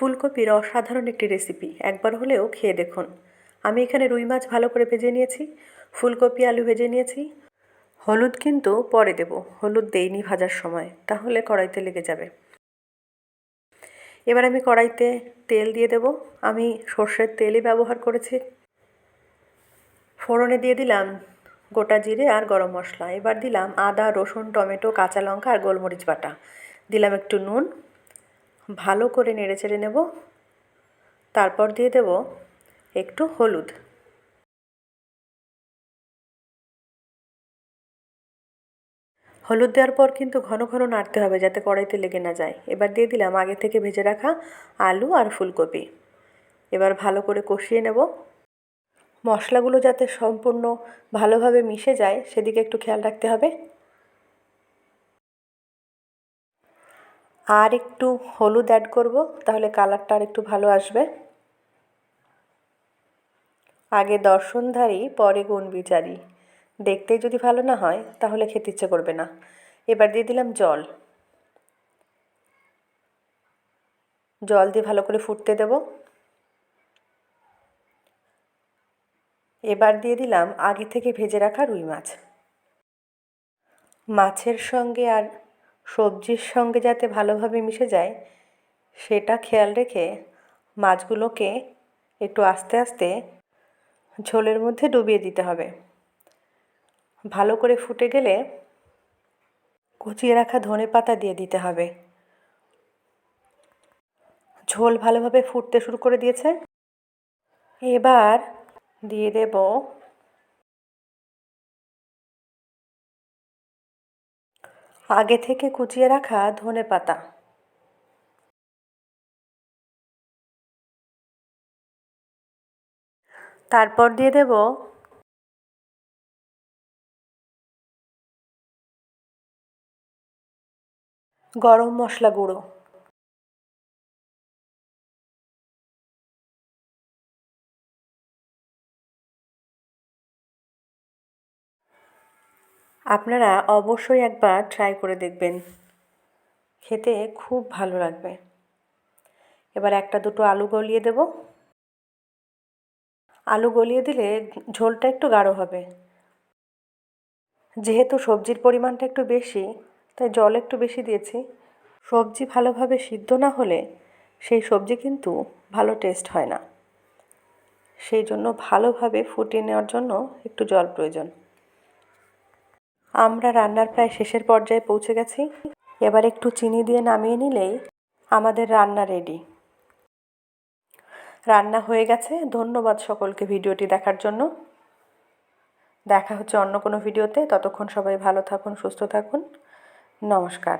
ফুলকপির অসাধারণ একটি রেসিপি। একবার হলেও খেয়ে দেখুন। আমি এখানে রুই মাছ ভালো করে ভেজে নিয়েছি, ফুলকপি, আলু ভেজে নিয়েছি। হলুদ কিন্তু পরে দেব, হলুদ দেইনি ভাজার সময়, তাহলে কড়াইতে লেগে যাবে। এবার আমি কড়াইতে তেল দিয়ে দেব। আমি সর্ষের তেলই ব্যবহার করেছি। ফোড়নে দিয়ে দিলাম গোটা জিরে আর গরম মশলা। এবার দিলাম আদা, রসুন, টমেটো, কাঁচা লঙ্কা আর গোলমরিচ বাটা। দিলাম একটু নুন। ভালো করে নেড়ে চেড়ে নেব। তারপর দিয়ে দেব একটু হলুদ। হলুদ দেওয়ার পর কিন্তু ঘন ঘন নাড়তে হবে যাতে কড়াইতে লেগে না যায়। এবার দিয়ে দিলাম আগে থেকে ভেজে রাখা আলু আর ফুলকপি। এবার ভালো করে কষিয়ে নেব। মশলাগুলো যাতে সম্পূর্ণ ভালোভাবে মিশে যায়, সেদিকে একটু খেয়াল রাখতে হবে। আর একটু হলুদ অ্যাড করব, তাহলে কালারটা আর একটু ভালো আসবে। আগে দর্শনধারী পরে গুণ বিচারী। দেখতে যদি ভালো না হয়, তাহলে খেতে ইচ্ছে করবে না। এবার দিয়ে দিলাম জল। জল দিয়ে ভালো করে ফুটতে দেব। এবার দিয়ে দিলাম আগে থেকে ভেজে রাখা রুই মাছ। মাছের সঙ্গে আর সবজির সঙ্গে যাতে ভালোভাবে মিশে যায়, সেটা খেয়াল রেখে মাছগুলোকে একটু আস্তে আস্তে ঝোলের মধ্যে ডুবিয়ে দিতে হবে। ভালো করে ফুটে গেলে কুচিয়ে রাখা ধনে পাতা দিয়ে দিতে হবে। ঝোল ভালোভাবে ফুটতে শুরু করে দিয়েছে। এবার দিয়ে দেব আগে থেকে কুচিয়ে রাখা ধনে পাতা। তারপর দিয়ে দেব গরম মশলা গুঁড়ো। আপনারা অবশ্যই একবার ট্রাই করে দেখবেন। খেতে খুব ভালো লাগবে। এবার একটা দুটো আলু গলিয়ে দেব। আলু গলিয়ে দিলে ঝোলটা একটু গাঢ় হবে। যেহেতু সবজির পরিমাণটা একটু বেশি, তাই জল একটু বেশি দিয়েছি। সবজি ভালোভাবে সিদ্ধ না হলে সেই সবজি কিন্তু ভালো টেস্ট হয় না। সেই জন্য ভালোভাবে ফুটিয়ে নেওয়ার জন্য একটু জল প্রয়োজন। আমরা রান্নার প্রায় শেষের পর্যায়ে পৌঁছে গেছি। এবার একটু চিনি দিয়ে নামিয়ে নিলেই আমাদের রান্না রেডি রান্না হয়ে গেছে। ধন্যবাদ সকলকে ভিডিওটি দেখার জন্য। দেখা হচ্ছে অন্য কোনো ভিডিওতে। ততক্ষণ সবাই ভালো থাকুন, সুস্থ থাকুন। নমস্কার।